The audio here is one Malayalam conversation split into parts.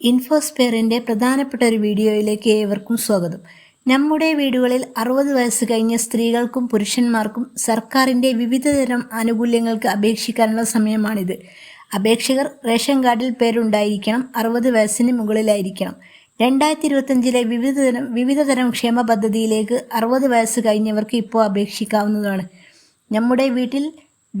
ഇൻഫോസ്പെയറിന്റെ പ്രധാനപ്പെട്ട ഒരു വീഡിയോയിലേക്ക് ഏവർക്കും സ്വാഗതം. നമ്മുടെ വീടുകളിൽ അറുപത് വയസ്സ് കഴിഞ്ഞ സ്ത്രീകൾക്കും പുരുഷന്മാർക്കും സർക്കാരിന്റെ വിവിധതരം ആനുകൂല്യങ്ങൾക്ക് അപേക്ഷിക്കാനുള്ള സമയമാണിത്. അപേക്ഷകർ റേഷൻ കാർഡിൽ പേരുണ്ടായിരിക്കണം അറുപത് വയസ്സിന് മുകളിലായിരിക്കണം. രണ്ടായിരത്തി ഇരുപത്തഞ്ചിലെ വിവിധതരം വിവിധതരം ക്ഷേമ പദ്ധതിയിലേക്ക് അറുപത് വയസ്സ് കഴിഞ്ഞവർക്ക് ഇപ്പോൾ അപേക്ഷിക്കാവുന്നതാണ്. നമ്മുടെ വീട്ടിൽ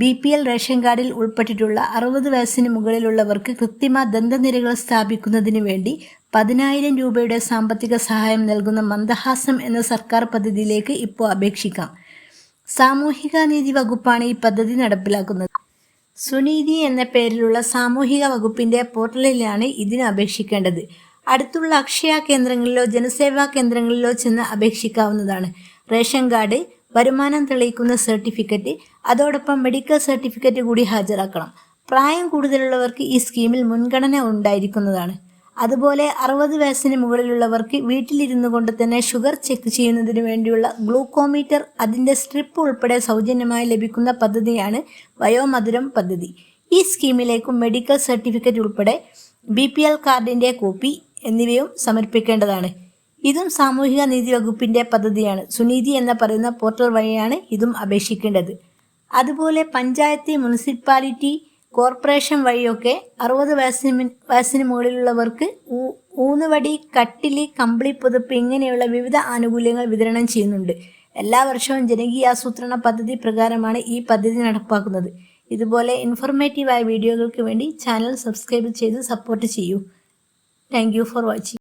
ബി പി എൽ റേഷൻ കാർഡിൽ ഉൾപ്പെട്ടിട്ടുള്ള അറുപത് വയസ്സിന് മുകളിലുള്ളവർക്ക് കൃത്രിമ ദന്തനിരകൾ സ്ഥാപിക്കുന്നതിന് വേണ്ടി പതിനായിരം രൂപയുടെ സാമ്പത്തിക സഹായം നൽകുന്ന മന്ദഹാസം എന്ന സർക്കാർ പദ്ധതിയിലേക്ക് ഇപ്പോൾ അപേക്ഷിക്കാം. സാമൂഹിക നീതി വകുപ്പാണ് ഈ പദ്ധതി നടപ്പിലാക്കുന്നത്. സുനീതി എന്ന പേരിലുള്ള സാമൂഹിക വകുപ്പിന്റെ പോർട്ടലിലാണ് ഇതിന് അപേക്ഷിക്കേണ്ടത്. അടുത്തുള്ള അക്ഷയ കേന്ദ്രങ്ങളിലോ ജനസേവാ കേന്ദ്രങ്ങളിലോ ചെന്ന് അപേക്ഷിക്കാവുന്നതാണ്. റേഷൻ കാർഡ് വരുമാനം തെളിയിക്കുന്ന സർട്ടിഫിക്കറ്റ് അതോടൊപ്പം മെഡിക്കൽ സർട്ടിഫിക്കറ്റ് കൂടി ഹാജരാക്കണം. പ്രായം കൂടുതലുള്ളവർക്ക് ഈ സ്കീമിൽ മുൻഗണന ഉണ്ടായിരിക്കുന്നതാണ്. അതുപോലെ അറുപത് വയസ്സിന് മുകളിലുള്ളവർക്ക് വീട്ടിലിരുന്നു കൊണ്ട് തന്നെ ഷുഗർ ചെക്ക് ചെയ്യുന്നതിന് വേണ്ടിയുള്ള ഗ്ലൂക്കോമീറ്റർ അതിന്റെ സ്ട്രിപ്പ് ഉൾപ്പെടെ സൗജന്യമായി ലഭിക്കുന്ന പദ്ധതിയാണ് വയോമധുരം പദ്ധതി. ഈ സ്കീമിലേക്കും മെഡിക്കൽ സർട്ടിഫിക്കറ്റ് ഉൾപ്പെടെ ബി കാർഡിന്റെ കോപ്പി എന്നിവയും സമർപ്പിക്കേണ്ടതാണ്. ഇതും സാമൂഹിക നീതി വകുപ്പിന്റെ പദ്ധതിയാണ്. സുനീതി എന്ന പറയുന്ന പോർട്ടൽ വഴിയാണ് ഇതും അപേക്ഷിക്കേണ്ടത്. അതുപോലെ പഞ്ചായത്ത് മുനിസിപ്പാലിറ്റി കോർപ്പറേഷൻ വഴിയൊക്കെ അറുപത് വയസ്സിന് വയസ്സിന് മുകളിലുള്ളവർക്ക് ഊന്നുവടി കട്ടിലി കമ്പിളി പുതുപ്പ് ഇങ്ങനെയുള്ള വിവിധ ആനുകൂല്യങ്ങൾ വിതരണം ചെയ്യുന്നുണ്ട്. എല്ലാ വർഷവും ജനകീയ ആസൂത്രണ പദ്ധതി പ്രകാരമാണ് ഈ പദ്ധതി നടപ്പാക്കുന്നത്. ഇതുപോലെ ഇൻഫോർമേറ്റീവായ വീഡിയോകൾക്ക് വേണ്ടി ചാനൽ സബ്സ്ക്രൈബ് ചെയ്ത് സപ്പോർട്ട് ചെയ്യൂ. Thank for watching